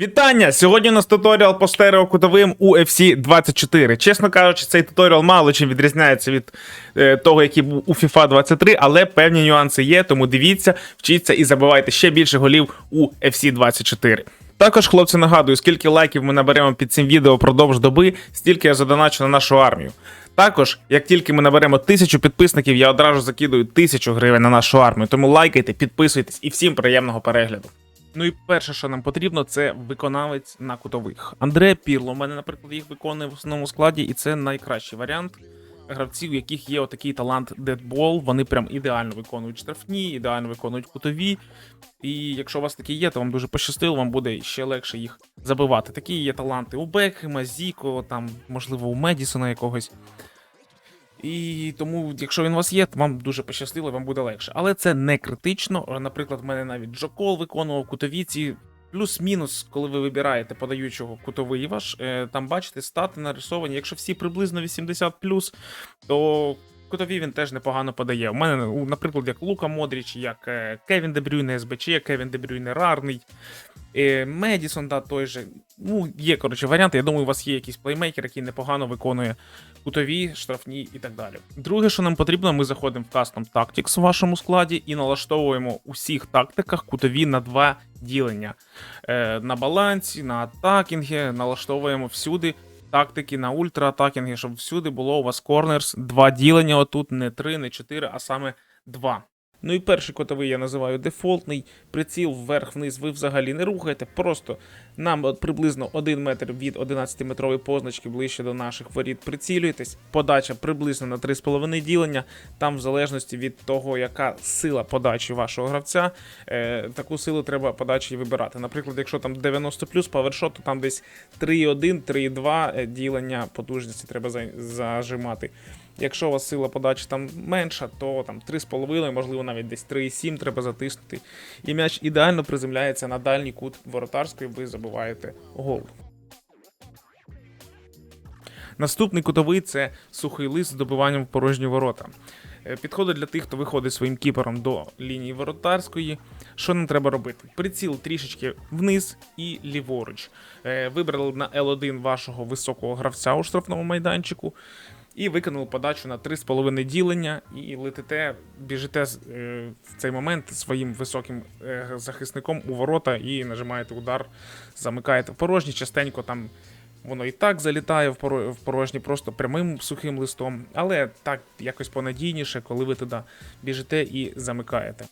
Вітання! Сьогодні у нас туторіал по стереокутовим UFC 24. Чесно кажучи, цей туторіал мало чим відрізняється від е, того, який був у FIFA 23, але певні нюанси є, тому дивіться, вчіться і забивайте ще більше голів у FC 24. Також, хлопці, нагадую, скільки лайків ми наберемо під цим відео впродовж доби, стільки я задоначу на нашу армію. Також, як тільки ми наберемо тисячу підписників, я одразу закидую тисячу гривень на нашу армію. Тому лайкайте, підписуйтесь і всім приємного перегляду. Ну і перше, що нам потрібно, це виконавець на кутових. Андре Пірло. У мене, наприклад, їх виконує в основному складі, і це найкращий варіант гравців, у яких є отакий талант дедбол. Вони прям ідеально виконують штрафні, ідеально виконують кутові. І якщо у вас такі є, то вам дуже пощастило, вам буде ще легше їх забивати. Такі є таланти у Бекхема, Зіко, там, можливо, у Медісона якогось. І тому, якщо він у вас є, то вам дуже пощастило, вам буде легше. Але це не критично. Наприклад, в мене навіть Джокол виконував кутові ці. Плюс-мінус, коли ви вибираєте подаючого кутовий ваш, е, там бачите, стати нарисовані. Якщо всі приблизно 80 то кутові він теж непогано подає. У мене, наприклад, як Лука Модріч, як е, Кевін Дебрюйне СБЧ, Кевін Дебрюйне Рарний, Медісон, да, той же. Ну, є, коротше, варіанти. Я думаю, у вас є якийсь плеймейкер, який непогано виконує кутові, штрафні і так далі. Друге, що нам потрібно, ми заходимо в Custom Tactics в вашому складі і налаштовуємо у всіх тактиках кутові на два ділення. Е, на балансі, на атакінгі, налаштовуємо всюди. Тактики на ультра-атакінги, щоб всюди було у вас корнерс, два ділення, отут не три, не чотири, а саме два. Ну і перший котовий я називаю дефолтний. Приціл вверх-вниз ви взагалі не рухаєте. Просто нам приблизно 1 метр від 11-метрової позначки ближче до наших воріт прицілюєтесь. Подача приблизно на 3,5 ділення. Там, в залежності від того, яка сила подачі вашого гравця, е, таку силу треба подачі вибирати. Наприклад, якщо там 90 плюс павершот, то там десь 3,1, 3,2 е, ділення потужності треба зажимати. Якщо у вас сила подачі там менша, то там 3,5, можливо, навіть десь 3,7 треба затиснути. І м'яч ідеально приземляється на дальній кут воротарської, ви забуваєте гол. Наступний кутовий це сухий лист з добиванням в порожні ворота. Е, Підходить для тих, хто виходить своїм кіпером до лінії воротарської. Що нам треба робити? Приціл трішечки вниз і ліворуч. Е, Вибрали на L1 вашого високого гравця у штрафному майданчику. І виконали подачу на 3,5 ділення, і летите, біжите е, в цей момент своїм високим е, захисником у ворота і нажимаєте удар, замикаєте порожні, частенько там воно і так залітає в порожні, просто прямим сухим листом, але так якось понадійніше, коли ви туди біжите і замикаєте.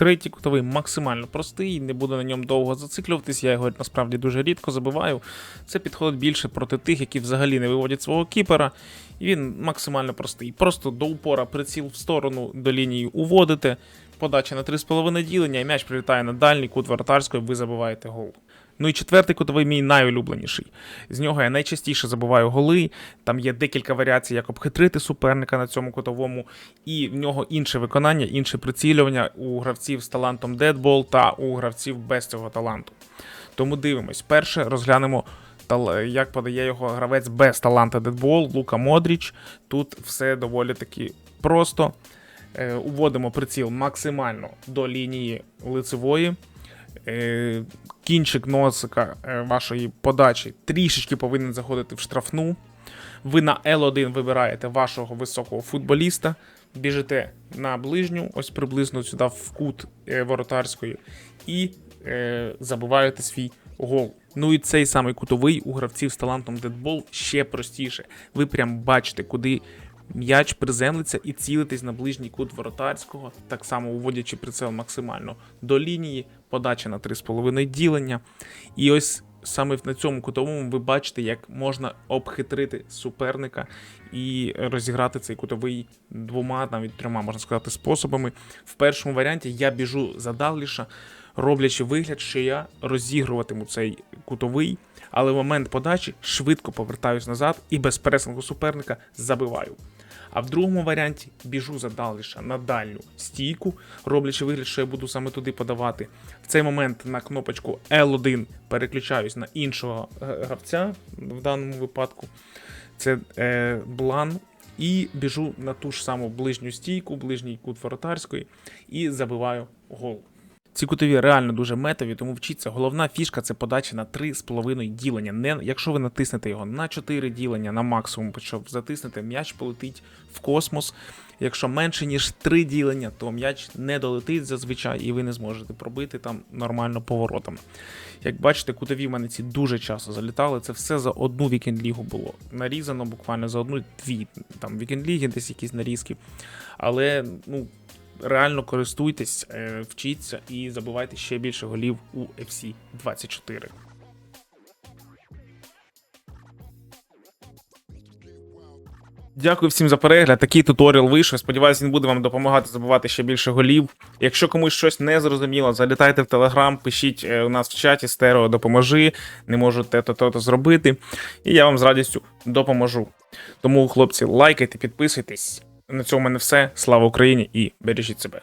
Третій кутовий максимально простий, не буду на ньому довго зациклюватись, я його насправді дуже рідко забиваю. Це підходить більше проти тих, які взагалі не виводять свого кіпера. І він максимально простий. Просто до упора приціл в сторону до лінії уводите, подача на 3,5 ділення, і м'яч прилітає на дальній кут вратарської, ви забиваєте гол. Ну і четвертий кутовий мій найулюбленіший. З нього я найчастіше забиваю голи. Там є декілька варіацій, як обхитрити суперника на цьому кутовому, і в нього інше виконання, інше прицілювання у гравців з талантом Deadball та у гравців без цього таланту. Тому дивимось. Перше розглянемо, як подає його гравець без таланта Deadball, Лука Модріч. Тут все доволі таки просто. Е, Уводимо приціл максимально до лінії лицевої. Е, Кінчик носика е, вашої подачі трішечки повинен заходити в штрафну. Ви на L1 вибираєте вашого високого футболіста, біжите на ближню, ось приблизно сюди в кут е, воротарської, і е, забиваєте свій гол. Ну і цей самий кутовий у гравців з талантом Deadball ще простіше. Ви прям бачите, куди м'яч приземлиться і цілитесь на ближній кут воротарського, так само уводячи прицел максимально до лінії, подача на 3,5 ділення. І ось саме на цьому кутовому ви бачите, як можна обхитрити суперника і розіграти цей кутовий двома, навіть трьома, можна сказати, способами. В першому варіанті я біжу за Далліша, роблячи вигляд, що я розігруватиму цей кутовий, але в момент подачі швидко повертаюсь назад і без пресингу суперника забиваю. А в другому варіанті біжу за Далліша на дальню стійку, роблячи вигляд, що я буду саме туди подавати. В цей момент на кнопочку L1 переключаюсь на іншого е, гравця в даному випадку. Це е, Блан. І біжу на ту ж саму ближню стійку, ближній кут воротарської, і забиваю гол. Ці кутові реально дуже метові, тому вчіться. Головна фішка це подача на 3,5 ділення. Не, якщо ви натиснете його на 4 ділення на максимум, щоб затиснете, м'яч полетить в космос. Якщо менше ніж 3 ділення, то м'яч не долетить зазвичай, і ви не зможете пробити там нормально поворотом. Як бачите, кутові в мене ці дуже часто залітали. Це все за одну вікенд-лігу було. Нарізано буквально за одну-дві там вікенд-ліги, десь якісь нарізки. Але ну, реально користуйтесь, е, вчіться і забивайте ще більше голів у FC 24. Дякую всім за перегляд. Такий туторіал вийшов. Сподіваюсь, він буде вам допомагати забивати ще більше голів. Якщо комусь щось не зрозуміло, залітайте в Телеграм, пишіть е, у нас в чаті стерео допоможи, не можу те-то то зробити. І я вам з радістю допоможу. Тому, хлопці, лайкайте, підписуйтесь. На цьому в мене все. Слава Україні і бережіть себе.